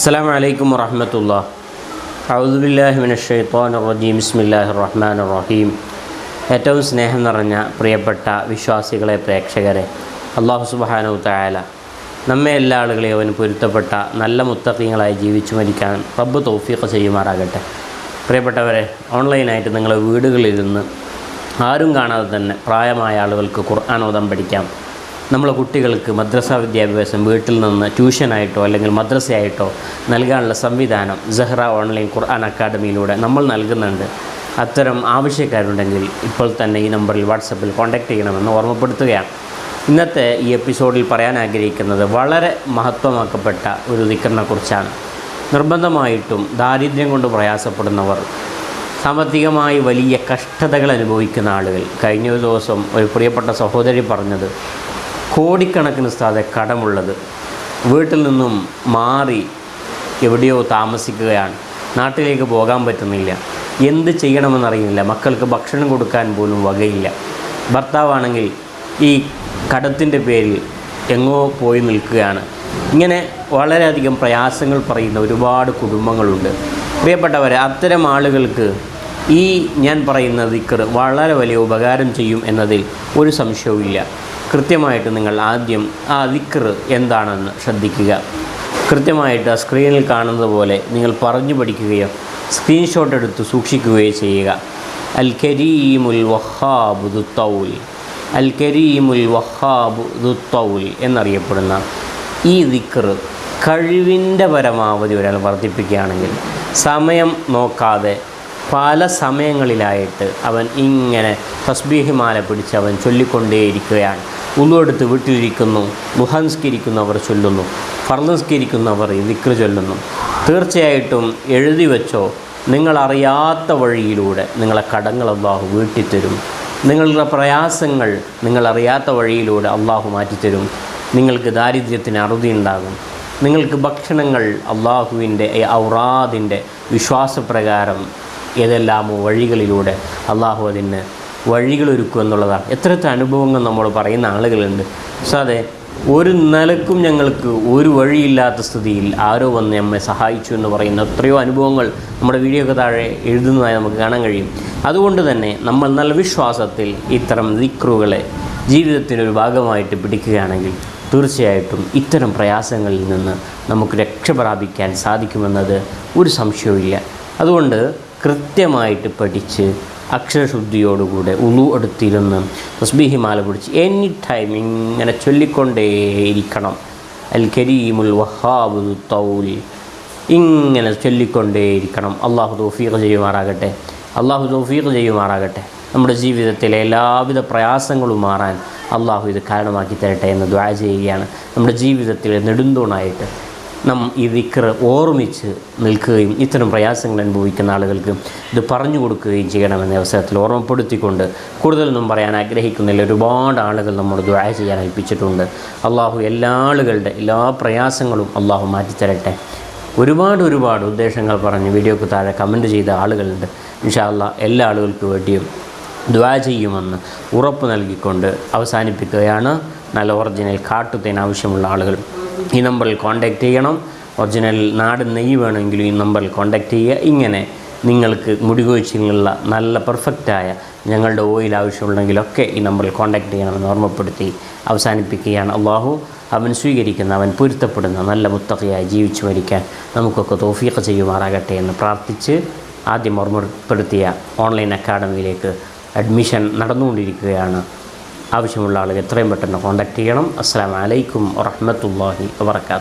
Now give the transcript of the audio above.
അസ്സാം بالله من الشيطان الرجيم റജീം الله الرحمن റഹീം ഏറ്റവും സ്നേഹം നിറഞ്ഞ പ്രിയപ്പെട്ട വിശ്വാസികളെ പ്രേക്ഷകരെ അള്ളാഹു സുബാനു തായാല നമ്മെ എല്ലാ ആളുകളെയും അവൻ പൊരുത്തപ്പെട്ട നല്ല മുത്തക്കീങ്ങളായി ജീവിച്ചു മരിക്കാൻ റബ്ബ് തൗഫീഖ് ചെയ്യുമാറാകട്ടെ. പ്രിയപ്പെട്ടവരെ ഓൺലൈനായിട്ട് നിങ്ങളെ വീടുകളിലിരുന്ന് ആരും കാണാതെ തന്നെ പ്രായമായ ആളുകൾക്ക് ഓതാൻ പഠിക്കാം. നമ്മളെ കുട്ടികൾക്ക് മദ്രസ വിദ്യാഭ്യാസം വീട്ടിൽ നിന്ന് ട്യൂഷനായിട്ടോ അല്ലെങ്കിൽ മദ്രസയായിട്ടോ നൽകാനുള്ള സംവിധാനം സെഹ്റ ഓൺലൈൻ ഖുർആൻ അക്കാദമിയിലൂടെ നമ്മൾ നൽകുന്നുണ്ട്. അത്തരം ആവശ്യക്കാരുണ്ടെങ്കിൽ ഇപ്പോൾ തന്നെ ഈ നമ്പറിൽ വാട്സപ്പിൽ കോൺടാക്റ്റ് ചെയ്യണമെന്ന് ഓർമ്മപ്പെടുത്തുകയാണ്. ഇന്നത്തെ ഈ എപ്പിസോഡിൽ പറയാൻ ആഗ്രഹിക്കുന്നത് വളരെ മഹത്വമാക്കപ്പെട്ട ഒരു ദിക്കറിനെക്കുറിച്ചാണ്. നിർബന്ധമായിട്ടും ദാരിദ്ര്യം കൊണ്ട് പ്രയാസപ്പെടുന്നവർ സാമ്പത്തികമായി വലിയ കഷ്ടതകൾ അനുഭവിക്കുന്ന ആളുകൾ. കഴിഞ്ഞ ഒരു ദിവസം ഒരു പ്രിയപ്പെട്ട സഹോദരി പറഞ്ഞത് കോടിക്കണക്കിന് ഉസ്താദെ കടമുള്ളത്. വീട്ടിൽ നിന്നും മാറി എവിടെയോ താമസിക്കുകയാണ്. നാട്ടിലേക്ക് പോകാൻ പറ്റുന്നില്ല. എന്ത് ചെയ്യണമെന്നറിയില്ല മക്കൾക്ക് ഭക്ഷണം കൊടുക്കാൻ പോലും വകയില്ല. ഭർത്താവാണെങ്കിൽ ഈ കടത്തിന്റെ പേരിൽ എങ്ങോ പോയി നിൽക്കുകയാണ്. ഇങ്ങനെ വളരെയധികം പ്രയാസങ്ങൾ പറയുന്ന ഒരുപാട് കുടുംബങ്ങളുണ്ട്. പ്രിയപ്പെട്ടവരെ അത്തരം ആളുകൾക്ക് ഈ ഞാൻ പറയുന്ന ദിക്കർ വളരെ വലിയ ഉപകാരം ചെയ്യും എന്നതിൽ ഒരു സംശയവുമില്ല. കൃത്യമായിട്ട് നിങ്ങൾ ആദ്യം ആ ദിക്കർ എന്താണെന്ന് ശ്രദ്ധിക്കുക. കൃത്യമായിട്ട് ആ സ്ക്രീനിൽ കാണുന്നത് പോലെ നിങ്ങൾ പറഞ്ഞു പഠിക്കുകയോ സ്ക്രീൻഷോട്ട് എടുത്ത് സൂക്ഷിക്കുകയോ ചെയ്യുക. അൽ കരീമുൽ വഹാബു തൗൽ. അൽ കരീമുൽ വഹാബ് ദുത്തൗൽ എന്നറിയപ്പെടുന്ന ഈ ദിക്കർ കഴിവിന്റെ പരമാവധി ഒരാൾ വർദ്ധിപ്പിക്കുകയാണെങ്കിൽ സമയം നോക്കാതെ പല സമയങ്ങളിലായിട്ട് അവൻ ഇങ്ങനെ തസ്ബീഹിമാല പിടിച്ച് അവൻ ചൊല്ലിക്കൊണ്ടേയിരിക്കുകയാണ്. ഉള്ളുവെടുത്ത് വീട്ടിലിരിക്കുന്നു മുഹംസ്കരിക്കുന്നവർ ചൊല്ലുന്നു ഫർദസ്കരിക്കുന്നവർ ദിക്ര ചൊല്ലുന്നു. തീർച്ചയായിട്ടും എഴുതി വെച്ചോ നിങ്ങളറിയാത്ത വഴിയിലൂടെ നിങ്ങളെ കടങ്ങൾ അള്ളാഹു വീട്ടിത്തരും. നിങ്ങളുടെ പ്രയാസങ്ങൾ നിങ്ങളറിയാത്ത വഴിയിലൂടെ അള്ളാഹു മാറ്റിത്തരും. നിങ്ങൾക്ക് ദാരിദ്ര്യത്തിന് അറുതി ഉണ്ടാകും നിങ്ങൾക്ക് ഭക്ഷണങ്ങൾ അള്ളാഹുവിന്റെ ഔറാദിന്റെ വിശ്വാസപ്രകാരം ഏതെല്ലാമോ വഴികളിലൂടെ അള്ളാഹു അതിന് വഴികളൊരുക്കും എന്നുള്ളതാണ്. എത്ര എത്ര അനുഭവങ്ങൾ നമ്മൾ പറയുന്ന ആളുകളുണ്ട്. പക്ഷേ അതെ ഒരു നിലക്കും ഞങ്ങൾക്ക് ഒരു വഴിയില്ലാത്ത സ്ഥിതിയിൽ ആരോ വന്ന് നമ്മെ സഹായിച്ചു എന്ന് പറയുന്ന എത്രയോ അനുഭവങ്ങൾ നമ്മുടെ വീഡിയോക്ക് താഴെ എഴുതുന്നതായി നമുക്ക് കാണാൻ കഴിയും. അതുകൊണ്ട് തന്നെ നമ്മൾ നല്ല വിശ്വാസത്തിൽ ഇത്തരം ദിക്റുകളെ ജീവിതത്തിന്റെ ഒരു ഭാഗമായിട്ട് പിടിക്കുകയാണെങ്കിൽ തീർച്ചയായിട്ടും ഇത്തരം പ്രയാസങ്ങളിൽ നിന്ന് നമുക്ക് രക്ഷ പ്രാപിക്കാൻ സാധിക്കുമെന്നത് ഒരു സംശയവുമില്ല. അതുകൊണ്ട് കൃത്യമായിട്ട് പഠിച്ച് അക്ഷരശുദ്ധിയോടുകൂടെ ഉളു എടുത്തിരുന്ന് തസ്ബീഹി മാല പിടിച്ച് എനി ടൈം ഇങ്ങനെ ചൊല്ലിക്കൊണ്ടേയിരിക്കണം അൽ കരീമുൽ വഹാബുൽ തൗൽ. ഇങ്ങനെ ചൊല്ലിക്കൊണ്ടേയിരിക്കണം അള്ളാഹു തൗഫീഖ് ചെയ്യുമാറാകട്ടെ. അള്ളാഹു തൗഫീഖ് ചെയ്യുമാറാകട്ടെ. നമ്മുടെ ജീവിതത്തിലെ എല്ലാവിധ പ്രയാസങ്ങളും മാറാൻ അള്ളാഹു ഇത് കാരണമാക്കി തരട്ടെ എന്ന് ദ്വാ ചെയ്യുകയാണ്. നമ്മുടെ ജീവിതത്തിലെ നെടുന്തൂണായിട്ട് നാം ഈ ദിക്കർ ഓർമ്മിച്ച് നിൽക്കുകയും ഇത്തരം പ്രയാസങ്ങൾ അനുഭവിക്കുന്ന ആളുകൾക്ക് ഇത് പറഞ്ഞു കൊടുക്കുകയും ചെയ്യണമെന്ന അവസരത്തിൽ ഓർമ്മപ്പെടുത്തിക്കൊണ്ട് കൂടുതലൊന്നും പറയാൻ ആഗ്രഹിക്കുന്നില്ല. ഒരുപാട് ആളുകൾ നമ്മോട് ദ്വാ ചെയ്യാൻ ഏൽപ്പിച്ചിട്ടുണ്ട്. അള്ളാഹു എല്ലാ ആളുകളുടെ എല്ലാ പ്രയാസങ്ങളും അള്ളാഹു മാറ്റിത്തരട്ടെ. ഒരുപാട് ഒരുപാട് ഉദ്ദേശങ്ങൾ പറഞ്ഞ് വീഡിയോക്ക് താഴെ കമന്റ് ചെയ്ത ആളുകളുണ്ട്. ഇൻഷാല്ല എല്ലാ ആളുകൾക്ക് വേണ്ടിയും ദ്വാ ചെയ്യുമെന്ന് ഉറപ്പ് നൽകിക്കൊണ്ട് അവസാനിപ്പിക്കുകയാണ്. നല്ല ഒറിജിനൽ കാട്ടുത്തേൻ ആവശ്യമുള്ള ആളുകൾ. ഈ നമ്പറിൽ കോൺടാക്റ്റ് ചെയ്യണം. ഒറിജിനൽ നാട് നെയ്യ് വേണമെങ്കിലും ഈ നമ്പറിൽ കോൺടാക്റ്റ് ചെയ്യുക. ഇങ്ങനെ നിങ്ങൾക്ക് മുടികൊഴിച്ചിലുള്ള നല്ല പെർഫെക്റ്റായ ഞങ്ങളുടെ ഓയിൽ ആവശ്യമുണ്ടെങ്കിലൊക്കെ ഈ നമ്പറിൽ കോൺടാക്റ്റ് ചെയ്യണമെന്ന് ഓർമ്മപ്പെടുത്തി അവസാനിപ്പിക്കുകയാണ്. അള്ളാഹു അവൻ സ്വീകരിക്കുന്ന അവൻ പൊരുത്തപ്പെടുന്ന നല്ല മുത്തകയായി ജീവിച്ചു മരിക്കാൻ നമുക്കൊക്കെ തോഫീഖ് ചെയ്യുമാറാകട്ടെ എന്ന് പ്രാർത്ഥിച്ച് ആദ്യം ഓർമ്മപ്പെടുത്തിയ ഓൺലൈൻ അക്കാഡമിയിലേക്ക് അഡ്മിഷൻ നടന്നുകൊണ്ടിരിക്കുകയാണ്. ആവശ്യമുള്ള ആളുകൾ എത്രയും പെട്ടെന്ന് കോൺടാക്റ്റ് ചെയ്യണം. അസ്സാം വലൈക്കും വറഹമത്തല്ലാഹി വാത്തു